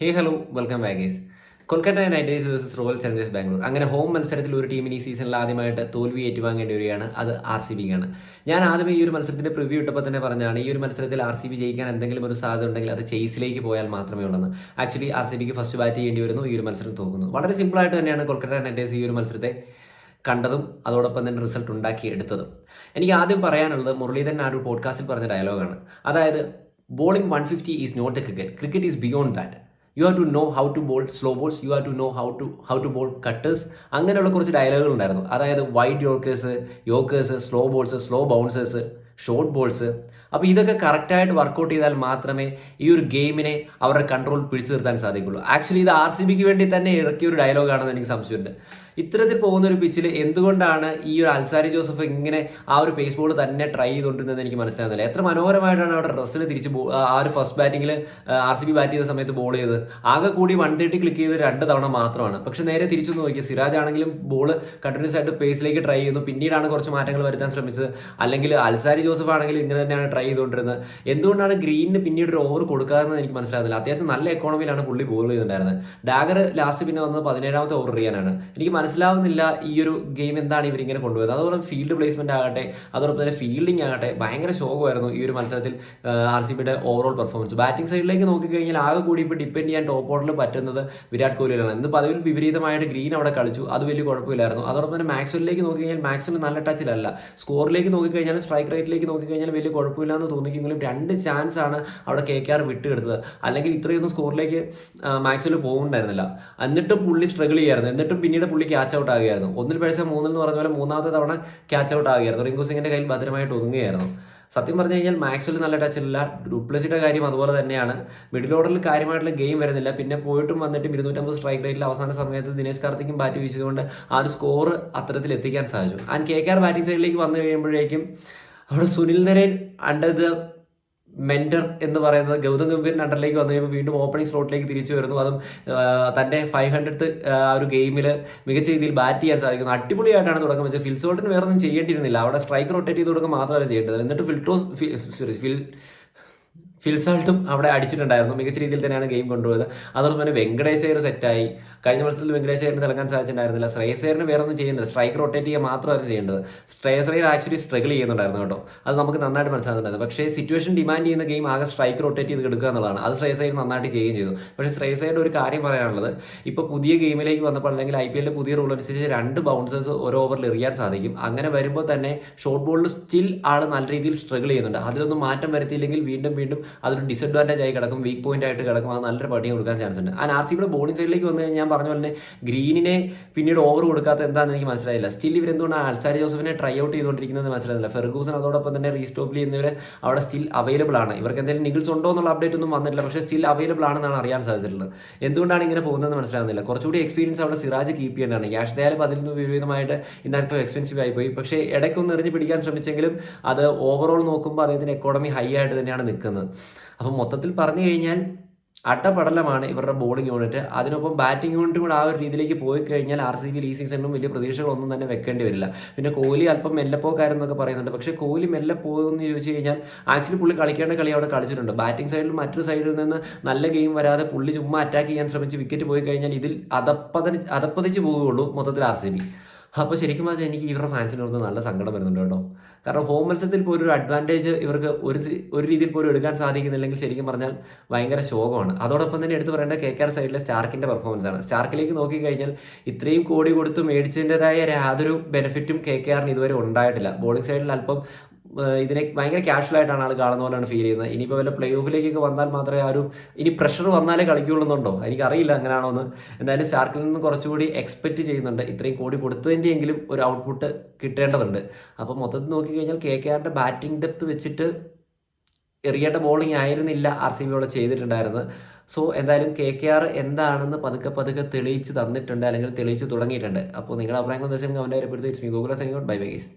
ഹേ hello welcome ബാഗേസ് Kolkata knight riders versus royal challengers Bangalore. അങ്ങനെ home മത്സരത്തിൽ ഒരു ടീമിന് ഈ സീസണിൽ ആദ്യമായിട്ട് തോൽവി ഏറ്റുവാങ്ങേണ്ടി വരികയാണ്. അത് ആർ സി ബിക്കാണ് ഞാൻ ആദ്യമേ ഈ ഒരു മത്സരത്തിന്റെ പ്രിവ്യൂ ഇട്ടപ്പോൾ തന്നെ പറഞ്ഞാണ് ഈ ഒരു മത്സരത്തിൽ ആർ സി ബി ജയിക്കാൻ എന്തെങ്കിലും ഒരു സാധ്യത ഉണ്ടെങ്കിൽ അത് ചേസിലേക്ക് പോയാൽ മാത്രമേ ഉള്ളൂ ആക്ച്വലി ആർ സി ബിക്ക് ഫസ്റ്റ് ബാറ്റ് ചെയ്യേണ്ടി വരുന്നു ഈ ഒരു മത്സരം തോക്കുന്നു വളരെ സിമ്പിളായിട്ട് തന്നെയാണ് കൊൽക്കത്ത നൈറ്റ് റൈഡേഴ്സ് ഈ ഒരു മത്സരത്തെ കണ്ടതും അതോടൊപ്പം തന്നെ റിസൾട്ട് ഉണ്ടാക്കി എടുത്തതും. എനിക്ക് ആദ്യം പറയാനുള്ളത് മുരളീധരൻ ആ ഒരു പോഡ്കാസ്റ്റിൽ പറഞ്ഞ ഡയലോഗാണ് അതായത് bowling one fifty is not a cricket cricket is beyond that you have to know how to bowl slow balls you have to know how to how to bowl cutters അങ്ങനെയുള്ള കുറച്ച് ഡയലോഗുകൾ ഉണ്ടായിരുന്നു. അതായത് wide yorkers yorkers slow balls slow bouncers short balls അപ്പോൾ ഇതൊക്കെ കറക്റ്റായിട്ട് workout ചെയ്താൽ മാത്രമേ ഈ ഒരു ഗെയിമിനെ അവരുടെ കൺട്രോൾ പിടിച്ചു നിർത്താൻ സാധിക്കുള്ളൂ. ആക്ച്വലി ഇത് ആർ സി ബിക്ക് വേണ്ടി തന്നെ ഇറക്കിയ ഒരു ഡയലോഗാണെന്ന് എനിക്ക് സംശയമുണ്ട്. ഇത്തരത്തിൽ പോകുന്ന ഒരു പിച്ചിൽ എന്തുകൊണ്ടാണ് ഈ ഒരു അൽസാരി ജോസഫ് ഇങ്ങനെ ആ ഒരു പേസ് ബോൾ തന്നെ ട്രൈ ചെയ്തുകൊണ്ടിരുന്നത് എനിക്ക് മനസ്സിലാകുന്നില്ല. എത്ര മനോഹരമായിട്ടാണ് അവിടെ റസ്സിൽ തിരിച്ച് ആ ഒരു ഫസ്റ്റ് ബാറ്റിംഗിൽ ആർ സി ബി ബാറ്റ് ചെയ്ത സമയത്ത് ബോൾ ചെയ്തത്. ആകെ കൂടി വൺ തേർട്ടി ക്ലിക്ക് ചെയ്ത് രണ്ട് തവണ മാത്രമാണ്. പക്ഷെ നേരെ തിരിച്ചു നോക്കി സിറാജ് ആണെങ്കിലും ബോൾ കണ്ടിന്യൂസ് ആയിട്ട് പേസിലേക്ക് ട്രൈ ചെയ്യുന്നു. പിന്നീടാണ് കുറച്ച് മാറ്റങ്ങൾ വരുത്താൻ ശ്രമിച്ചത്. അല്ലെങ്കിൽ അൽസാരി ജോസഫ് ആണെങ്കിലും ഇങ്ങനെ തന്നെയാണ് ട്രൈ ചെയ്തുകൊണ്ടിരുന്നത് എന്തുകൊണ്ടാണ് ഗ്രീനിന് പിന്നീട് ഒരു ഓവർ കൊടുക്കാതെന്ന് എനിക്ക് മനസ്സിലാകുന്നില്ല. അത്യാവശ്യം നല്ല എക്കോണമിയിലാണ് പുള്ളി ബോൾ ചെയ്തിട്ടുണ്ടായിരുന്നത്. ഡാഗർ ലാസ്റ്റ് പിന്നെ വന്നത് പതിനേഴാമത്തെ ഓവർ ചെയ്യാനാണ്. എനിക്ക് മനസ്സിലാവുന്നില്ല ഈ ഒരു ഗെയിം എന്താണ് ഇവരിങ്ങനെ കൊണ്ടുപോയത്. അതോടൊപ്പം ഫീൽഡ് പ്ലേസ്മെന്റ് ആകട്ടെ അതോടൊപ്പം തന്നെ ഫീൽഡിംഗ് ആകട്ടെ ഭയങ്കര ശോകമായിരുന്നു ഈ ഒരു മത്സരത്തിൽ ആർ സി ബിയുടെ ഓവറോൾ പെർഫോമൻസ് ബാറ്റിംഗ് സൈഡിലേക്ക് നോക്കിക്കഴിഞ്ഞാൽ ആകെ കൂടി ഇപ്പോൾ ഡിപ്പെൻഡ് ചെയ്യാൻ ടോപ്പ് ഓർഡറിൽ പറ്റുന്നത് വിരാട് കോഹ്ലിയാണ് ഇന്ന് പതിവിൽ വിപരീതമായിട്ട് ഗ്രീൻ അവിടെ കളിച്ചു. അത് വലിയ കുഴപ്പമില്ലായിരുന്നു. അതോടൊപ്പം തന്നെ മാക്സ്വെല്ലിലേക്ക് നോക്കിക്കഴിഞ്ഞാൽ മാക്സിമം നല്ല ടച്ചിലല്ല സ്കോറിലേക്ക് നോക്കിക്കഴിഞ്ഞാൽ സ്ട്രൈക്ക് റേറ്റിലേക്ക് നോക്കിക്കഴിഞ്ഞാൽ വലിയ കുഴപ്പമില്ല എന്ന് തോന്നിക്കെങ്കിലും രണ്ട് ചാൻസ് ആണ് അവിടെ കെ കെ ആർ വിട്ടുകെടുത്തത്. അല്ലെങ്കിൽ ഇത്രയൊന്നും സ്കോറിലേക്ക് മാക്സ്വെൽ പോകുന്നുണ്ടായിരുന്നില്ല എന്നിട്ടും പുള്ളി സ്ട്രഗിൾ ചെയ്യായിരുന്നു. എന്നിട്ടും പിന്നീട് പുള്ളി ക്യാച്ച് ഔട്ട് ആകുകയായിരുന്നു. ഒന്നിൽ പഴിച്ച മൂന്നിൽ എന്ന് പറഞ്ഞ പോലെ മൂന്നാമത്തെ തവണ ക്യാച്ച് ഔട്ട് ആകുകയായിരുന്നു. റിങ്കു സിംഗിന്റെ കയ്യിൽ ഭദ്രമായിട്ട് ഒതുങ്ങുകയായിരുന്നു. സത്യം പറഞ്ഞു കഴിഞ്ഞാൽ മാക്സിൽ നല്ല ടച്ചില്ല ഡുപ്ലസിയുടെ കാര്യം അതുപോലെ തന്നെയാണ്. മിഡിൽ ഓർഡറിൽ കാര്യമായിട്ടുള്ള ഗെയിം വരുന്നില്ല. പിന്നെ പോയിട്ടും വന്നിട്ടും ഇരുന്നൂറ്റമ്പത് സ്ട്രൈക്ക് റേറ്റിൽ അവസാന സമയത്ത് ദിനേശ് കാർത്തിക്കും ബാറ്റ് വീശിയതുകൊണ്ട് ആ ഒരു സ്കോർ അത്തരത്തിൽ എത്തിക്കാൻ സാധിച്ചു. And K K R batting സൈഡിലേക്ക് വന്നു കഴിയുമ്പോഴേക്കും അവിടെ Sunil Narine under the mentor എന്ന് പറയുന്നത് ഗൗതം ഗംഭീറിന്റെ അണ്ടറിലേക്ക് വന്നു കഴിയുമ്പോൾ വീണ്ടും ഓപ്പണിംഗ് സ്ലോട്ടിലേക്ക് തിരിച്ചു വരുന്നു. അതും തന്റെ ഫൈവ് ഹൺഡ്രഡ് ആ ഒരു ഗെയിമിൽ മികച്ച രീതിയിൽ ബാറ്റ് ചെയ്യാൻ സാധിക്കുന്നു. അടിപൊളിയായിട്ടാണ് തുടക്കം വെച്ചത്. ഫിൽസോട്ടിന് വേറെ ഒന്നും ചെയ്യേണ്ടിയിരുന്നില്ല. അവിടെ സ്ട്രൈക്ക് റൊട്ടേറ്റ് ചെയ്ത് കൊടുക്കുക മാത്രമല്ല ചെയ്യേണ്ടത്. എന്നിട്ട് ഫിൽട്ടോസ് സോറി ഫിൽ ഫിൽസാൾട്ടും അവിടെ അടിച്ചിട്ടുണ്ടായിരുന്നു. മികച്ച രീതിയിൽ തന്നെയാണ് ഗെയിം കൊണ്ടുപോയത്. അതോടൊപ്പം തന്നെ വെങ്കടേശ് അയ്യർ സെറ്റായി കഴിഞ്ഞ മത്സരത്തിൽ വെങ്കടേശ് അയ്യറിന് തിളങ്ങാൻ സാധിച്ചിട്ടുണ്ടായിരുന്നില്ല. ശ്രേയസ് അയ്യറിന് വേറെ ഒന്നും ചെയ്യുന്നില്ല. സ്ട്രൈക്ക് റൊട്ടേറ്റ് ചെയ്യുക മാത്രമാണ് ചെയ്യേണ്ടത്. ശ്രേയസ് അയ്യർ ആക്ച്വലി സ്ട്രഗിൾ ചെയ്യുന്നുണ്ടായിരുന്നു കേട്ടോ. അത് നമുക്ക് നന്നായിട്ട് മനസ്സിലാകുന്നുണ്ടായിരുന്നു. പക്ഷേ സിറ്റുവേഷൻ ഡിമാൻഡ് ചെയ്യുന്ന ഗെയിം ആകെ സ്ട്രൈക്ക് റൊട്ടേറ്റ് ചെയ്ത് എടുക്കുക എന്നുള്ളതാണ്. അത് ശ്രേയസ് നന്നായിട്ട് ചെയ്യുകയും ചെയ്തു. പക്ഷേ ശ്രേയസ് ഒരു കാര്യം പറയാനുള്ളത്. ഇപ്പോൾ പുതിയ ഗെയിമിലേക്ക് വന്നപ്പോൾ അല്ലെങ്കിൽ ഐ പി എല്ലിൽ പുതിയ റൂൾ അനുസരിച്ച് രണ്ട് ബൗൺസേഴ്സ് ഓരോ ഓവറിൽ എറിയാൻ സാധിക്കും. അങ്ങനെ വരുമ്പോൾ തന്നെ ഷോർട്ട് ബോളിൽ സ്റ്റിൽ ആൾ നല്ല രീതിയിൽ സ്ട്രഗിൾ ചെയ്യുന്നുണ്ട്. അതിലൊന്നും മാറ്റം വരുത്തിയില്ലെങ്കിൽ വീണ്ടും വീണ്ടും അതൊരു ഡിസഡ്വാന്റേജ് ആയി കിടക്കും വീക്ക് പോയിന്റ് ആയിട്ട് കിടക്കും. അത് നല്ലൊരു പട്ടിയും കൊടുക്കാൻ ചാൻസ് ഉണ്ട്. ആ ആർ സി ബിയുടെ ബോളിംഗ് സൈഡിലേക്ക് വന്നു കഴിഞ്ഞാൽ ഞാൻ പറഞ്ഞ പോലെ ഗ്രീനിനെ പിന്നീട് ഓവർ കൊടുക്കാത്ത എന്താണെന്ന് എനിക്ക് മനസ്സിലായില്ല. സ്റ്റിൽ ഇവർ എന്തുകൊണ്ടാണ് അൽസാരി ജോസഫിനെ ട്രൈ ഔട്ട് ചെയ്തുകൊണ്ടിരിക്കുന്നത് മനസ്സിലായില്ല ഫെർഗൂസൺ അതോടൊപ്പം തന്നെ റീസ്റ്റോപ്ലി ചെയ്യുന്നവർ അവിടെ സ്റ്റിൽ അവൈലബിൾ ആണ്. ഇവർക്ക് എന്തെങ്കിലും നിഗിൾസ് ഉണ്ടോ എന്നുള്ള അപ്ഡേറ്റ് ഒന്നും വന്നിട്ടില്ല. പക്ഷേ സ്റ്റിൽ അവൈലബിൾ ആണെന്നാണ് അറിയാൻ സാധിച്ചിട്ടുള്ളത്. എന്തുകൊണ്ടാണ് ഇങ്ങനെ പോകുന്നതെന്ന് മനസ്സിലാകുന്നില്ല. കുറച്ചുകൂടി എക്സ്പീരിയൻസ് അവിടെ സിറാജ് കീപ്പ് ചെയ്യേണ്ടതാണ്. യാഷ് ദയാലും അതിൽ നിന്ന് വിപരീതമായിട്ട് ഇന്നത്തെ എക്സ്പെൻസീവ് ആയിപ്പോയി പക്ഷേ ഇടയ്ക്കൊന്ന് എറിഞ്ഞ് പിടിക്കാൻ ശ്രമിച്ചെങ്കിലും അത് ഓവറോൾ നോക്കുമ്പോൾ അദ്ദേഹത്തിന് എക്കോണമി ഹൈ ആയിട്ട് തന്നെയാണ് നിൽക്കുന്നത്. അപ്പം മൊത്തത്തിൽ പറഞ്ഞു കഴിഞ്ഞാൽ അട്ടപടലമാണ് ഇവരുടെ ബോളിംഗ് യൂണിറ്റ് അതിനൊപ്പം ബാറ്റിംഗ് യൂണിറ്റും കൂടെ ആ ഒരു രീതിയിലേക്ക് പോയി കഴിഞ്ഞാൽ ആർ സി ബിയിൽ ഈ സീസണിലും വലിയ പ്രതീക്ഷകളൊന്നും തന്നെ വെക്കേണ്ടി വരില്ല. പിന്നെ കോഹ്ലി അല്പം മെല്ലപ്പോക്കാരെന്നൊക്കെ പറയുന്നുണ്ട്. പക്ഷേ കോഹ്ലി മെല്ലെ പോകുമെന്ന് ചോദിച്ചു കഴിഞ്ഞാൽ ആക്ച്വലി പുള്ളി കളിക്കേണ്ട കളി അവിടെ കളിച്ചിട്ടുണ്ട്. ബാറ്റിംഗ് സൈഡിൽ മറ്റൊരു സൈഡിൽ നിന്ന് നല്ല ഗെയിം വരാതെ പുള്ളി ചുമ്മാ അറ്റാക്ക് ചെയ്യാൻ ശ്രമിച്ച് വിക്കറ്റ് പോയി കഴിഞ്ഞാൽ ഇതിൽ അതപ്പതി അതപ്പതിച്ച് പോവുകയുള്ളൂ മൊത്തത്തിൽ ആർ സി ബി അപ്പോൾ ശരിക്കും പറഞ്ഞാൽ എനിക്ക് ഇവരുടെ ഫാൻസിനോട് നല്ല സങ്കടം വരുന്നുണ്ട് കേട്ടോ. കാരണം ഹോം മത്സരത്തിൽ പോലും ഒരു അഡ്വാന്റേജ് ഇവർക്ക് ഒരു ഒരു രീതിയിൽ പോലും എടുക്കാൻ സാധിക്കുന്നില്ലെങ്കിൽ ശരിക്കും പറഞ്ഞാൽ ഭയങ്കര ശോകമാണ്. അതോടൊപ്പം തന്നെ എടുത്തു പറയേണ്ട കെ കെ ആർ സൈഡിലെ സ്റ്റാർക്കിന്റെ പെർഫോമൻസ് ആണ്. സ്റ്റാർക്കിലേക്ക് നോക്കിക്കഴിഞ്ഞാൽ ഇത്രയും കോടി കൊടുത്ത് മേടിച്ചതിന്റെതായ യാതൊരു ബെനിഫിറ്റും കെ കെ ആറിന് ഇതുവരെ ഉണ്ടായിട്ടില്ല. ബോളിംഗ് സൈഡിൽ അല്പം ഇതിനെ ഭയങ്കര കാഷ്വൽ ആയിട്ടാണ് ആൾ കാണുന്ന പോലെയാണ് ഫീൽ ചെയ്യുന്നത്. ഇനിയിപ്പോൾ വല്ല പ്ലേ ഓഫിലേക്കൊക്കെ വന്നാൽ മാത്രമേ ആ ഒരു ഇനി പ്രഷർ വന്നാലേ കളിക്കുള്ളൂന്നുണ്ടോ എനിക്കറിയില്ല അങ്ങനെയാണോ എന്ന് എന്തായാലും സ്റ്റാർക്കിൽ നിന്ന് കുറച്ചുകൂടി എക്സ്പെക്റ്റ് ചെയ്യുന്നുണ്ട്. ഇത്രയും കോടി കൊടുത്തതിന്റെ എങ്കിലും ഒരു ഔട്ട്പുട്ട് കിട്ടേണ്ടതുണ്ട്. അപ്പോൾ മൊത്തത്തിൽ നോക്കിക്കഴിഞ്ഞാൽ കെ കെ ആറിന്റെ ബാറ്റിംഗ് ഡെപ്ത് വെച്ചിട്ട് എറിയേണ്ട ബോളിംഗ് ആയിരുന്നില്ല ആർ സി ബി ഇവിടെ ചെയ്തിട്ടുണ്ടായിരുന്നത്. സോ എന്തായാലും കെ കെ ആർ എന്താണെന്ന് പതുക്കെ പതുക്കെ തെളിയിച്ച് തന്നിട്ടുണ്ട് അല്ലെങ്കിൽ തെളിയിച്ച് തുടങ്ങിയിട്ടുണ്ട്. അപ്പോൾ നിങ്ങളുടെ അഭിപ്രായങ്ങൾ എന്താ വെച്ചാൽ അവന്റെ രേഖപ്പെടുത്തി it's me Google bye bye guys